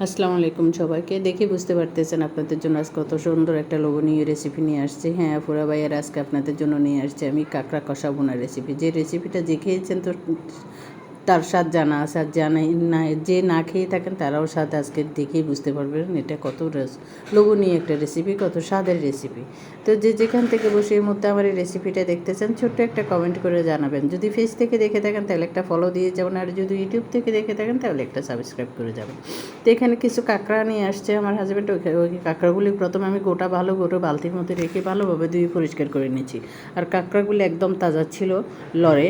আসসালামু আলাইকুম সবাইকে। দেখে বুঝতে পারতেছেন আপনাদের জন্য আজ কত সুন্দর একটা লোভনীয় রেসিপি নিয়ে আসছি। হ্যাঁ ফুরা ভাইয়ের আজকে আপনাদের জন্য নিয়ে আসছি আমি কাঁকড়া কষা বোনা রেসিপি যে রেসিপিটা যে খেয়েছেন তো তার স্বাদ জানা আর জানাই না, যে না খেয়ে থাকেন তারাও স্বাদ আজকে দেখেই বুঝতে পারবেন এটা কত রস লোভনীয় একটা রেসিপি কত স্বাদের রেসিপি তো যে যেখান থেকে বসে এর মধ্যে আমার এই রেসিপিটা দেখতে চান, ছোট্ট একটা কমেন্ট করে জানাবেন। যদি ফেস থেকে দেখে থাকেন, তাহলে একটা ফলো দিয়ে যাবেন, আর যদি ইউটিউব থেকে দেখে থাকেন, তাহলে একটা সাবস্ক্রাইব করে যাবেন। তো এখানে কিছু কাঁকড়া নিয়ে আসছে আমার হাজব্যান্ড ওই কাঁকড়াগুলি প্রথমে আমি গোটা ভালো গোটা বালতির মধ্যে রেখে ভালোভাবে ধুয়ে পরিষ্কার করে নিয়েছি। আর কাঁকড়াগুলি একদম তাজা ছিল লড়ে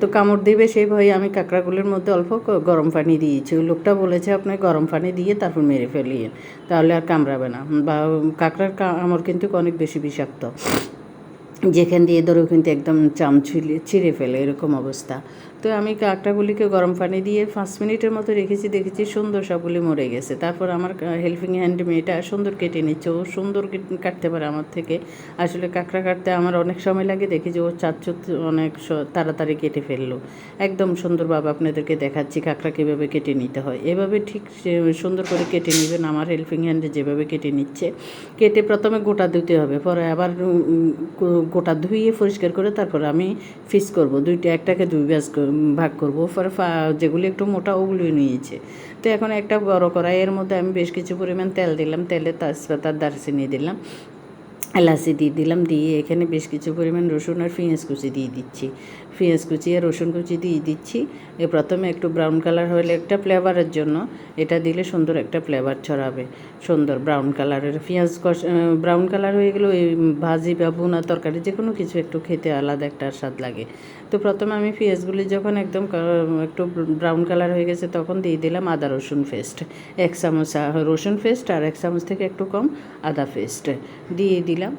তো কামড় দেবে সেই ভয়ে আমি কাঁকড়াগুলির মধ্যে অল্প গরম পানি দিয়েছি। ওই লোকটা বলেছে আপনি গরম পানি দিয়ে তারপর মেরে ফেলিয়ে তাহলে আর কামড়াবে না। বা কাঁকড়ার কামড় কিন্তু অনেক বেশি বিষাক্ত। যেখান দিয়ে ধরো কিন্তু একদম চাম ছিঁড়ে ছিঁড়ে ফেলে, এরকম অবস্থা। তো আমি কাঁকড়াগুলিকে গরম পানি দিয়ে পাঁচ মিনিটের মতো রেখেছি, দেখেছি সুন্দর সবগুলি মরে গেছে। তারপর আমার হেল্পিং হ্যান্ড মেয়েটা সুন্দর কেটে নিচ্ছে। ও সুন্দর কেট- কাটতে পারে আমার থেকে। আসলে কাঁকড়া কাটতে আমার অনেক সময় লাগে, দেখি যে ও চাচ্চুত অনেক তাড়াতাড়ি কেটে ফেলল। একদম সুন্দরভাবে আপনাদেরকে দেখাচ্ছি কাঁকড়া কীভাবে কেটে নিতে হয়। এভাবে ঠিক সুন্দর করে কেটে নেবেন। আমার হেল্পিং হ্যান্ডে যেভাবে কেটে নিচ্ছে, কেটে প্রথমে গোটা ধুতে হবে, পরে আবার গোটা ধুইয়ে পরিষ্কার করে তারপর আমি ফিস করব। দুইটা একটাকে দুই ব্যাস ভাগ করব। পরে যেগুলি একটু মোটা ওগুলি নিয়েছে। তো এখন একটা বড় কড়াইয়ের মধ্যে আমি বেশ কিছু পরিমাণ তেল দিলাম। তেলে তেজপাতার দারচিনি দিলাম। এলাচি দিয়ে দিলাম। দিয়ে এখানে বেশ কিছু পরিমাণ রসুন আর পেঁয়াজ কুচি দিয়ে দিচ্ছি। পেঁয়াজ কুচি আর রসুন কুচি দিয়ে দিচ্ছি। এ প্রথমে একটু ব্রাউন কালার হলে একটা ফ্লেভারের জন্য এটা দিলে সুন্দর একটা ফ্লেভার ছড়াবে। সুন্দর ব্রাউন কালারের পেঁয়াজ কষ ব্রাউন কালার হয়ে গেলে ওই ভাজি বা ভুনা তরকারি যে কোনো কিছু একটু খেতে আলাদা একটা স্বাদ লাগে। তো প্রথমে আমি পেঁয়াজগুলি যখন একদম একটু ব্রাউন কালার হয়ে গেছে তখন দিয়ে দিলাম আদা রসুন পেস্ট। এক চামচ রসুন পেস্ট আর এক চামচ থেকে একটু কম আদা পেস্ট। দিয়ে দিলাম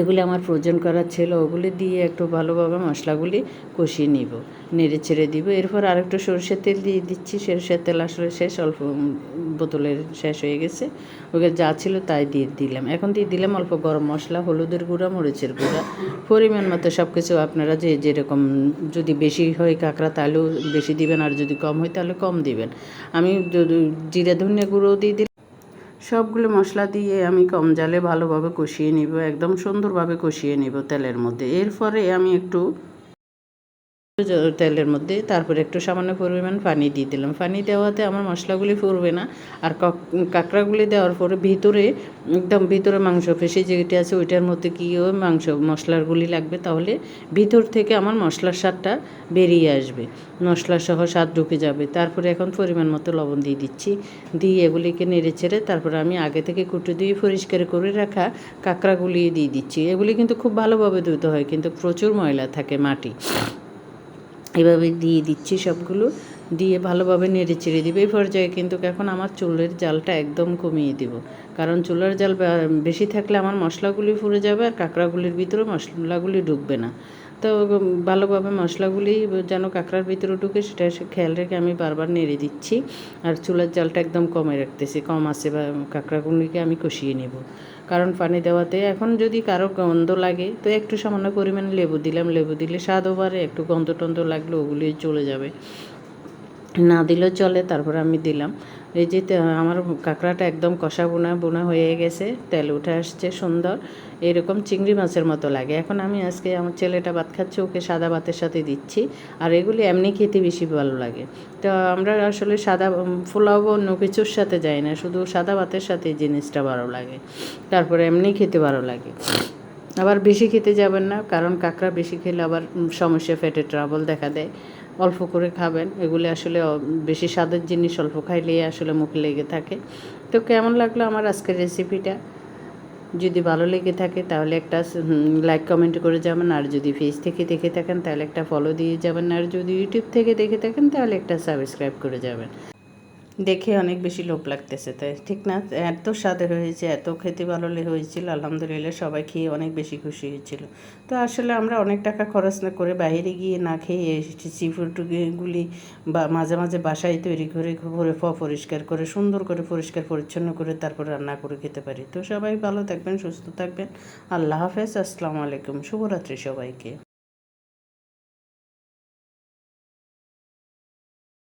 এগুলি আমার প্রয়োজন করার ছিল, ওগুলি দিয়ে একটু ভালোভাবে মশলাগুলি কষিয়ে নিব, নেড়ে ছেড়ে দিব। এরপর আরেকটু সরষের তেল দিয়ে দিচ্ছি, সরষের তেল আসলে শেষ, অল্প বোতলের শেষ হয়ে গেছে। ওকে যা ছিল তাই দিয়ে দিলাম। এখন দিয়ে দিলাম অল্প গরম মশলা, হলুদের গুঁড়া, মরিচের গুঁড়া। পরিমাণ মতো সব কিছু আপনারা যে যেরকম, যদি বেশি হয় কাঁকড়া তাহলেও বেশি দিবেন, আর যদি কম হয় তাহলে কম দিবেন। আমি জিরা ধনিয়া গুঁড়োও দিয়ে দিলাম। সবগুলো মশলা দিয়ে আমি কম জালে ভালোভাবে কষিয়ে নিব, একদম সুন্দরভাবে কষিয়ে নিব তেলের মধ্যে। এরপরে আমি একটু তেলের মধ্যে, তারপরে একটু সামান্য পরিমাণ পানি দিয়ে দিলাম। পানি দেওয়াতে আমার মশলাগুলি পড়বে না, আর কক- কাঁকড়াগুলি দেওয়ার পরে ভিতরে, একদম ভিতরে মাংস পেশি যেটা আছে ওইটার মধ্যে কি ওই মাংস, মশলাগুলি লাগবে, তাহলে ভিতর থেকে আমার মশলার স্বাদটা বেরিয়ে আসবে। মশলা সহ স্বাদ ঢুকে যাবে। তারপরে এখন পরিমাণ মতো লবণ দিয়ে দিচ্ছি। দিয়ে এগুলিকে নেড়ে চেড়ে তারপরে আমি আগে থেকে কুটে দিয়ে পরিষ্কার করে রাখা কাঁকড়াগুলি দিয়ে দিচ্ছি। এগুলি কিন্তু খুব ভালোভাবে ধুতে হয়, কিন্তু প্রচুর ময়লা থাকে মাটি। এভাবে দিয়ে দিচ্ছি সবগুলো, দিয়ে ভালোভাবে নেড়ে চেড়ে দিবে। এই পর্যায়ে কিন্তু এখন আমার চুলের জালটা একদম কমিয়ে দিব। কারণ চুলের জাল বেশি থাকলে আমার মশলাগুলি ফুরে যাবে আর কাঁকড়াগুলির ভিতরে মশলাগুলি ঢুকবে না। তো ভালোভাবে মশলাগুলি যেন কাঁকড়ার ভিতরে ঢুকে সেটা খেয়াল রেখে আমি বারবার নেড়ে দিচ্ছি। আর চুলার জালটা একদম কমে রাখতেছি, কম আছে বা কাঁকড়াগুলিকে আমি কষিয়ে নেব। কারণ পানি দেওয়াতে এখন যদি কারও গন্ধ লাগে, তো একটু সামান্য পরিমাণে লেবু দিলাম। লেবু দিলে স্বাদ ওভারে একটু গন্ধ টন্ধ লাগলে ওগুলি চলে যাবে। না দিলেও চলে, তারপর আমি দিলাম। এই যে আমার কাঁকড়াটা একদম কষা বোনা বোনা হয়ে গেছে, তেল উঠে আসছে, সুন্দর। এরকম চিংড়ি মাছের মতো লাগে। এখন আমি আজকে আমার ছেলেটা ভাত খাচ্ছে, ওকে সাদা ভাতের সাথে দিচ্ছি। আর এগুলি এমনি খেতে বেশি ভালো লাগে। তো আমরা আসলে সাদা পোলাও অন্য কিছুর সাথে যাই না, শুধু সাদা ভাতের সাথে জিনিসটা ভালো লাগে। তারপরে এমনি খেতে ভালো লাগে। আবার বেশি খেতে যাবেন না, কারণ কাঁকড়া বেশি খেলে আবার সমস্যা পেটে ট্রাবল দেখা দেয়। অল্প করে খাবেন। এগুলি আসলে বেশি স্বাদের জিনিস অল্প খাইলেই আসলে মুখে লেগে থাকে। তো কেমন লাগল আমার আজকের রেসিপিটা যদি ভালো লেগে থাকে তাহলে একটা লাইক কমেন্ট করে যাবেন। আর যদি ফেস থেকে দেখে থাকেন তাহলে একটা ফলো দিয়ে যাবেন। আর যদি ইউটিউব থেকে দেখে থাকেন তাহলে একটা সাবস্ক্রাইব করে যাবেন। দেখে অনেক বেশি লোভ লাগতেছে, তাই ঠিক না? এত স্বাদের হয়েছে, এত খেতে ভালো হয়েছিল, আলহামদুলিল্লাহ সবাই খেয়ে অনেক বেশি খুশি হয়েছিল। তো আসলে আমরা অনেক টাকা খরচ না করে বাইরে গিয়ে না খেয়ে সি ফুডগুলি বা মাঝে মাঝে বাসায় তৈরি করে করে ফ পরিষ্কার করে, সুন্দর করে পরিষ্কার পরিচ্ছন্ন করে তারপর রান্না করে খেতে পারি। তো সবাই ভালো থাকবেন, সুস্থ থাকবেন। আল্লাহ হাফেজ, আসসালামু আলাইকুম, শুভরাত্রি সবাইকে।